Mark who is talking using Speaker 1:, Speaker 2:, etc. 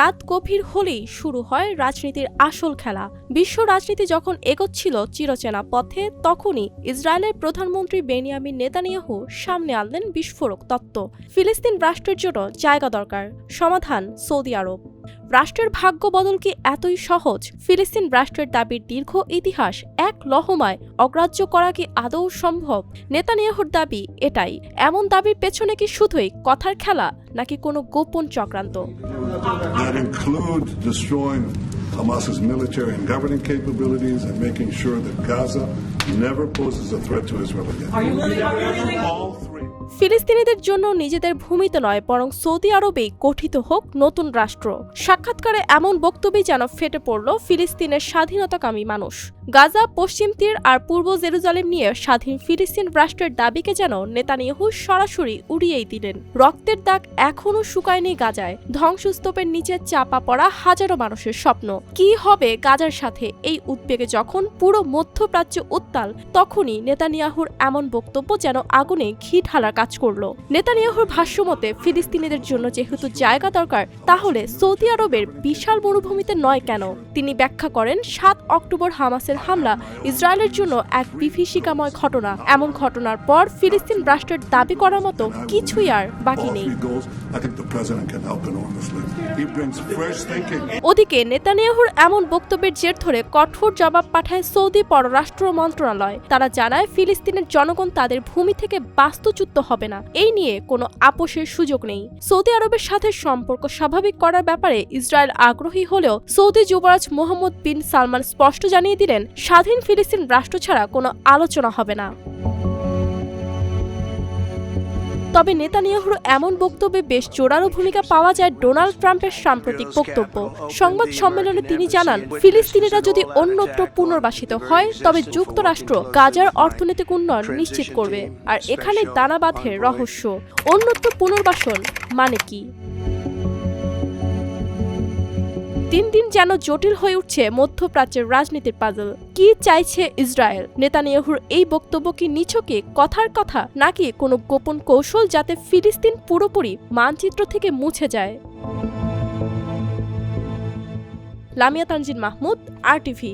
Speaker 1: রাত গভীর হলেই শুরু হয় রাজনীতির আসল খেলা বিশ্ব রাজনীতি যখন এগোচ্ছিল চিরচেনা পথে তখনই ইসরায়েলের প্রধানমন্ত্রী বেনিয়ামিন নেতানিয়াহু সামনে আনলেন বিস্ফোরক তত্ত্ব ফিলিস্তিন রাষ্ট্রের জন্য জায়গা দরকার সমাধান সৌদি আরব রাষ্ট্রের ভাগ্য বদল কি এতই সহজ ফিলিস্তিন রাষ্ট্রের দাবির দীর্ঘ ইতিহাস এক লহমায় অগ্রাহ্য করা কি আদৌ সম্ভব নেতানিয়াহুর দাবি এটাই এমন দাবির পেছনে কি শুধুই কথার খেলা নাকি কোনো গোপন চক্রান্ত Hamas's military and governing capabilities and making sure that Gaza never poses a threat to Israel again. Are you really, are you really? All three. ফিলিস্তিনিদের জন্য নিজেদের ভূমিতে নয় বরং সৌদি আরবেই গঠিত হোক নতুন রাষ্ট্র সাক্ষাৎকারে এমন বক্তব্যে যেন ফেটে পড়ল ফিলিস্তিনের স্বাধীনতাকামী মানুষ গাজা পশ্চিম তীর আর পূর্ব জেরুজালেম নিয়ে স্বাধীন ফিলিস্তিন রাষ্ট্রের দাবিকে যেন নেতানিয়াহু সরাসরি উড়িয়েই দিলেন রক্তের দাগ এখনও শুকায়নি গাজায় ধ্বংসস্তূপের নিচে চাপা পড়া হাজারো মানুষের স্বপ্ন কি হবে গাজার সাথে এই উদ্বেগে যখন পুরো মধ্যপ্রাচ্য উত্তাল তখনই নেতানিয়াহুর এমন বক্তব্য যেন আগুনে ঘি ঢালার কাজ করলো নেতানিয়াহুর ভাষ্যমতে ফিলিস্তিনিদের জন্য যেহেতু জায়গা দরকার তাহলে সৌদি আরবের বিশাল মরুভূমিতে নয় কেন তিনি ব্যাখ্যা করেন সাত অক্টোবর হামাসের হামলা ইসরায়েলের জন্য এক বিভীষিকাময় ঘটনা এমন ঘটনার পর ফিলিস্তিন রাষ্ট্রের দাবি করার মতো কিছুই আর বাকি নেই ওদিকে নেতানিয়াহু নেতানিয়াহুর এমন বক্তব্যের জের ধরে কঠোর জবাব পাঠায় সৌদি পররাষ্ট্র মন্ত্রণালয় তারা জানায় ফিলিস্তিনের জনগণ তাদের ভূমি থেকে বাস্তুচ্যুত হবে না এই নিয়ে কোনো আপোষের সুযোগ নেই সৌদি আরবের সাথে সম্পর্ক স্বাভাবিক করার ব্যাপারে ইসরায়েল আগ্রহী হলেও সৌদি যুবরাজ মোহাম্মদ বিন সালমান স্পষ্ট জানিয়ে দিলেন স্বাধীন ফিলিস্তিন রাষ্ট্র ছাড়া কোনো আলোচনা হবে না তবে নেতানিয়াহুর এমন বক্তব্যে বেশ জোরালো ভূমিকা পাওয়া যায় ডোনাল্ড ট্রাম্পের সাম্প্রতিক বক্তব্য সংবাদ সম্মেলনে তিনি জানান ফিলিস্তিনিরা যদি অন্যত্র পুনর্বাসিত হয় তবে যুক্তরাষ্ট্র গাজার অর্থনৈতিক উন্নয়ন নিশ্চিত করবে আর এখানে দানা রহস্য অন্যত্র পুনর্বাসন মানে কি দিন দিন যেন জটিল হয়ে উঠছে মধ্যপ্রাচ্যের রাজনীতির পাজল কি চাইছে ইসরায়েল নেতানিয়াহুর এই বক্তব্য কি নিছকে কথার কথা নাকি কোনো গোপন কৌশল যাতে ফিলিস্তিন পুরোপুরি মানচিত্র থেকে মুছে যায় লামিয়া তানজিন মাহমুদ আর টিভি